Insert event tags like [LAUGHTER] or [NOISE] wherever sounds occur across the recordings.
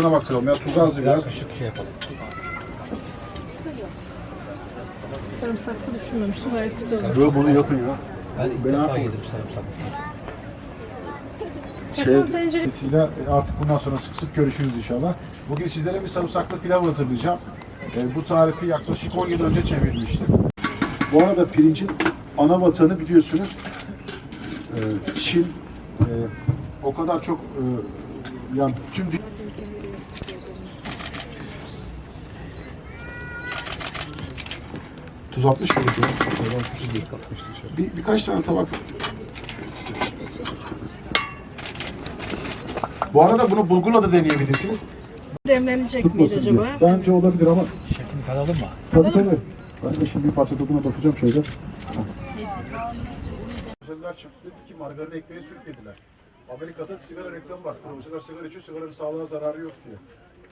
tadına baktıralım ya. Tuzu az biraz. Yaklaşık şey yapalım. Sarımsaklı düşünmemiştim. Gayet güzel. Böyle bunu yapın ya. Ben ilk Ben defa yedim sarımsaklı. Şey, Dolayısıyla artık bundan sonra sık sık görüşürüz inşallah. Bugün sizlere bir sarımsaklı pilav hazırlayacağım. Ee, bu tarifi yaklaşık 10 yıl önce çevirmiştim. Bu arada pirincin ana vatanı biliyorsunuz e, Çin. E, o kadar çok e, yani tüm dü- Tuz atmış mıydık ya? Bir, birkaç tane tabak Bu arada bunu bulgurla da deneyebilirsiniz. demlenecek miydi Tutmasın acaba? diye. Bence olabilir ama Şefim tadalım mı? tabii tabii. Ben de şimdi bir parça tadına bakacağım şöyle. Profesörler çıktı dedi ki margarin ekmeğe sürüklediler. Amerika'da sigara reklamı var. Profesörler sigara içiyor, sigaranın sağlığa zararı yok diye.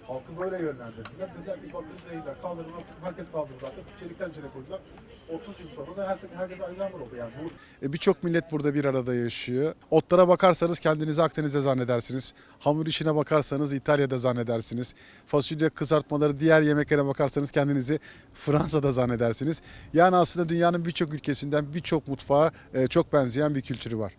Halkı böyle yönlendirdiler. Dediler ki bakın zehirler. Kaldırın atın. Herkes kaldırdı zaten. Çelik tencere koydular. 30 yıl sonra da herkes, herkes Alzheimer oldu yani. Bu... Birçok millet burada bir arada yaşıyor. Otlara bakarsanız kendinizi Akdeniz'de zannedersiniz. Hamur işine bakarsanız İtalya'da zannedersiniz. Fasulye kızartmaları, diğer yemeklere bakarsanız kendinizi Fransa'da zannedersiniz. Yani aslında dünyanın birçok ülkesinden birçok mutfağa e, çok benzeyen bir kültürü var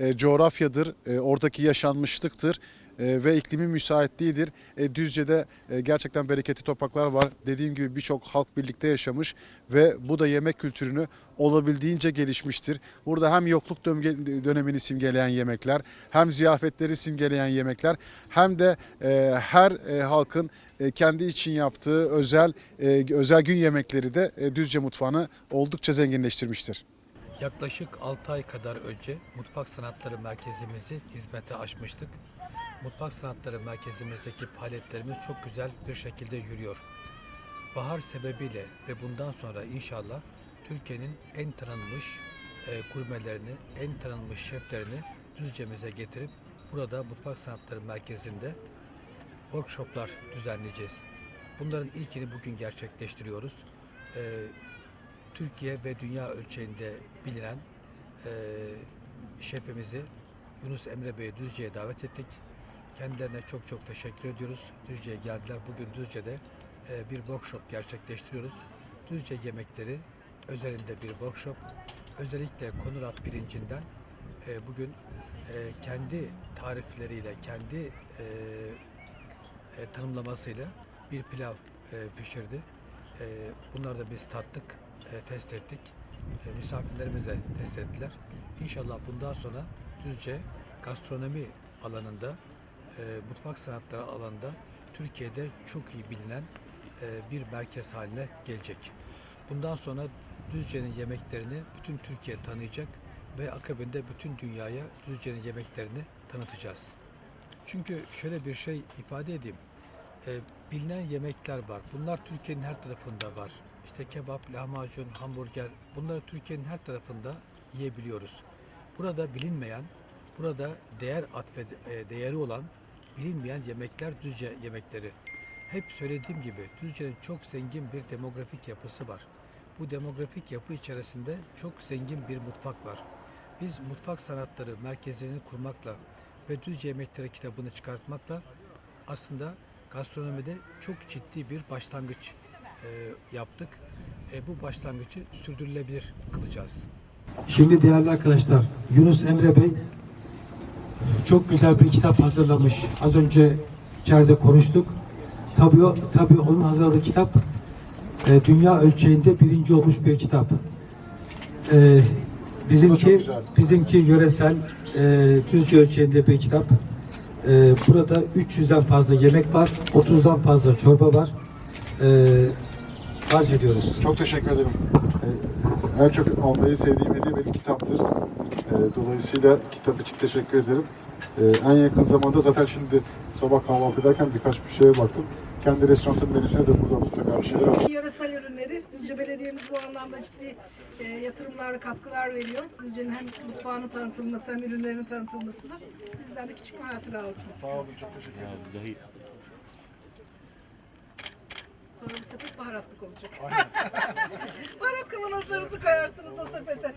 e, coğrafyadır, e, oradaki yaşanmışlıktır e, ve iklimi müsaitliğidir. E, Düzce'de e, gerçekten bereketli topraklar var. Dediğim gibi birçok halk birlikte yaşamış ve bu da yemek kültürünü olabildiğince gelişmiştir. Burada hem yokluk dönemini simgeleyen yemekler, hem ziyafetleri simgeleyen yemekler, hem de e, her e, halkın e, kendi için yaptığı özel e, özel gün yemekleri de e, Düzce mutfağını oldukça zenginleştirmiştir. Yaklaşık 6 ay kadar önce Mutfak Sanatları Merkezimizi hizmete açmıştık. Mutfak Sanatları Merkezimizdeki faaliyetlerimiz çok güzel bir şekilde yürüyor. Bahar sebebiyle ve bundan sonra inşallah Türkiye'nin en tanınmış e, gurmelerini, en tanınmış şeflerini Düzce'mize getirip burada Mutfak Sanatları Merkezi'nde workshoplar düzenleyeceğiz. Bunların ilkini bugün gerçekleştiriyoruz. E, Türkiye ve dünya ölçeğinde bilinen e, şefimizi Yunus Emre Bey'i Düzce'ye davet ettik. Kendilerine çok çok teşekkür ediyoruz. Düzce'ye geldiler. Bugün Düzce'de e, bir workshop gerçekleştiriyoruz. Düzce yemekleri özelinde bir workshop. Özellikle Konurat pirincinden e, bugün e, kendi tarifleriyle, kendi tanımlamasıyla bir pilav pişirdi. Bunları da biz tattık, test ettik. Misafirlerimiz de test ettiler. İnşallah bundan sonra Düzce gastronomi alanında, e, mutfak sanatları alanında Türkiye'de çok iyi bilinen e, bir merkez haline gelecek. Bundan sonra Düzce'nin yemeklerini bütün Türkiye tanıyacak ve akabinde bütün dünyaya Düzce'nin yemeklerini tanıtacağız. Çünkü şöyle bir şey ifade edeyim. E, bilinen yemekler var. Bunlar Türkiye'nin her tarafında var. İşte kebap, lahmacun, hamburger bunları Türkiye'nin her tarafında yiyebiliyoruz. Burada bilinmeyen, burada değer atfe e, değeri olan bilinmeyen yemekler Düzce yemekleri. Hep söylediğim gibi Düzce'nin çok zengin bir demografik yapısı var. Bu demografik yapı içerisinde çok zengin bir mutfak var. Biz mutfak sanatları merkezini kurmakla ve Düzce Yemekleri kitabını çıkartmakla aslında gastronomide çok ciddi bir başlangıç e, yaptık. E, bu başlangıcı sürdürülebilir kılacağız. Şimdi değerli arkadaşlar, Yunus Emre Bey çok güzel bir kitap hazırlamış. Az önce içeride konuştuk. Tabii, tabii onun hazırladığı kitap e, dünya ölçeğinde birinci olmuş bir kitap. E, bizimki bizimki yöresel e, Düzce ölçeğinde bir kitap. E, burada 300'den fazla yemek var, 30'dan fazla çorba var. E, arz ediyoruz. Çok teşekkür ederim. Ee, En çok almayı sevdiğim hediye benim kitaptır. Ee, Dolayısıyla kitap için teşekkür ederim. Ee, En yakın zamanda zaten şimdi sabah kahvaltı ederken birkaç bir şeye baktım. Kendi restoranın menüsüne de burada mutlaka bir şeyler alacağım. Yöresel ürünleri Düzce Belediye'miz bu anlamda ciddi e, yatırımlar ve katkılar veriyor. Düzce'nin hem mutfağının tanıtılması hem ürünlerinin tanıtılmasına bizden de küçük bir hatıra olsun. Sağ olun, çok teşekkür ederim. Sonra bir sepet baharatlık olacak. [LAUGHS] Baharat kavanozlarınızı koyarsınız o sepete.